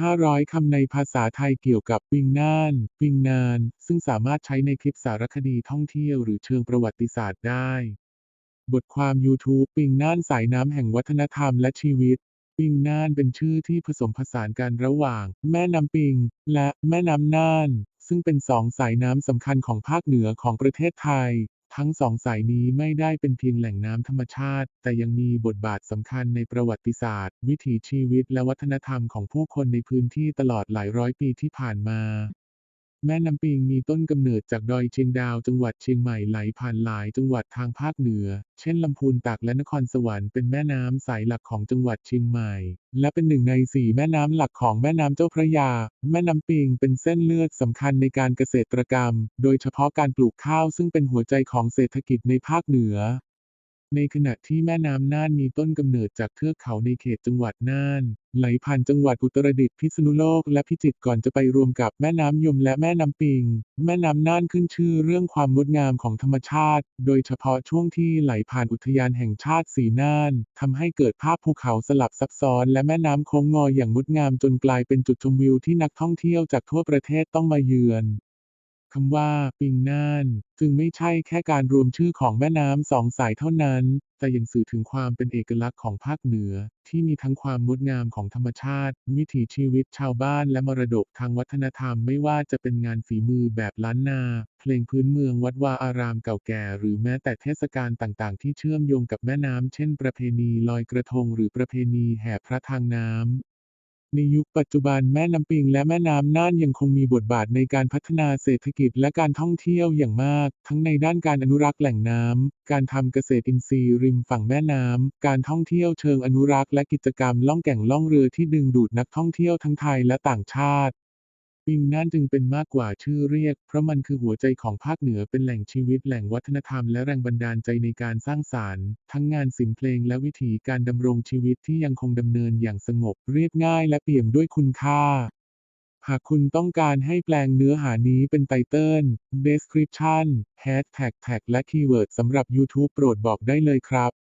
500 คำในภาษาไทยเกี่ยวกับปิงน่านปิงนาน ซึ่งสามารถใช้ในคลิปสารคดีท่องเที่ยวหรือเชิงประวัติศาสตร์ได้ บทความ YouTube ปิงน่านสายน้ำแห่งวัฒนธรรมและชีวิตปิงน่านเป็นชื่อที่ผสมผสานกันระหว่าง แม่น้ำปิง และแม่น้ำน่าน ซึ่งเป็นสองสายน้ำสำคัญของภาคเหนือของประเทศไทย ทั้งสองสายนี้ไม่ได้เป็นเพียงแหล่งน้ำธรรมชาติ แต่ยังมีบทบาทสำคัญในประวัติศาสตร์ วิถีชีวิตและวัฒนธรรมของผู้คนในพื้นที่ตลอดหลายร้อยปีที่ผ่านมา แม่น้ำปิงมีต้นกำเนิดจากดอยเชียงดาวจังหวัดเชียงใหม่ไหลผ่านหลายจังหวัดทางภาคเหนือ เช่นลำพูนตากและนครสวรรค์เป็นแม่น้ำสายหลักของจังหวัดเชียงใหม่ และเป็นหนึ่งในสี่แม่น้ำหลักของแม่น้ำเจ้าพระยา แม่น้ำปิงเป็นเส้นเลือดสำคัญในการเกษตรกรรม โดยเฉพาะการปลูกข้าวซึ่งเป็นหัวใจของเศรษฐกิจในภาคเหนือ ในขณะที่แม่น้ำน่านมีต้นกำเนิดจากเทือกเขาในเขตจังหวัดน่าน ไหลผ่านจังหวัดอุตรดิตถ์พิษณุโลกและพิจิตรก่อนจะไปรวมกับแม่น้ำยมและแม่น้ำปิง แม่น้ำน่านขึ้นชื่อเรื่องความงดงามของธรรมชาติ โดยเฉพาะช่วงที่ไหลผ่านอุทยานแห่งชาติสีน่านทำให้เกิดภาพภูเขาสลับซับซ้อน และแม่น้ำโค้งงออย่างงดงามจนกลายเป็นจุดชมวิวที่นักท่องเที่ยวจากทั่วประเทศต้องมาเยือน คำว่า ปิงน่าน จึงไม่ใช่แค่การรวมชื่อของแม่น้ำสองสายเท่านั้น แต่ยังสื่อถึงความเป็นเอกลักษณ์ของภาคเหนือ ที่มีทั้งความงดงามของธรรมชาติ วิถีชีวิตชาวบ้านและมรดกทางวัฒนธรรมไม่ว่าจะเป็นงานฝีมือแบบล้านนา เพลงพื้นเมืองวัดวาอารามเก่าแก่ หรือแม้แต่เทศกาลต่างๆ ที่เชื่อมโยงกับแม่น้ำเช่น ประเพณีลอยกระทงหรือประเพณีแห่พระทางน้ำ ในยุคปัจจุบันแม่น้ำปิงและแม่น้ำน่านยังคงมีบทบาทในการพัฒนาเศรษฐกิจและการท่องเที่ยวอย่างมาก ทั้งในด้านการอนุรักษ์แหล่งน้ำ การทำเกษตรอินทรีย์ริมฝั่งแม่น้ำ การท่องเที่ยวเชิงอนุรักษ์และกิจกรรมล่องแก่งล่องเรือที่ดึงดูดนักท่องเที่ยวทั้งไทยและต่างชาติ ปิงน่านจึงเป็นมากกว่าชื่อเรียก เพราะมันคือหัวใจของภาคเหนือเป็นแหล่งชีวิตแหล่งวัฒนธรรมและแรงบันดาลใจในการสร้างสารรค์ ทั้งงานศิลป์เพลงและวิถีการดำรงชีวิตที่ยังคงดำเนินอย่างสงบ เรียบง่ายและเปี่ยมด้วยคุณค่าหากคุณต้องการให้แปลงเนื้อหานี้เป็นไตเติล description hashtag tag และคีย์เวิร์ดสำหรับ YouTube โปรดบอกได้เลยครับ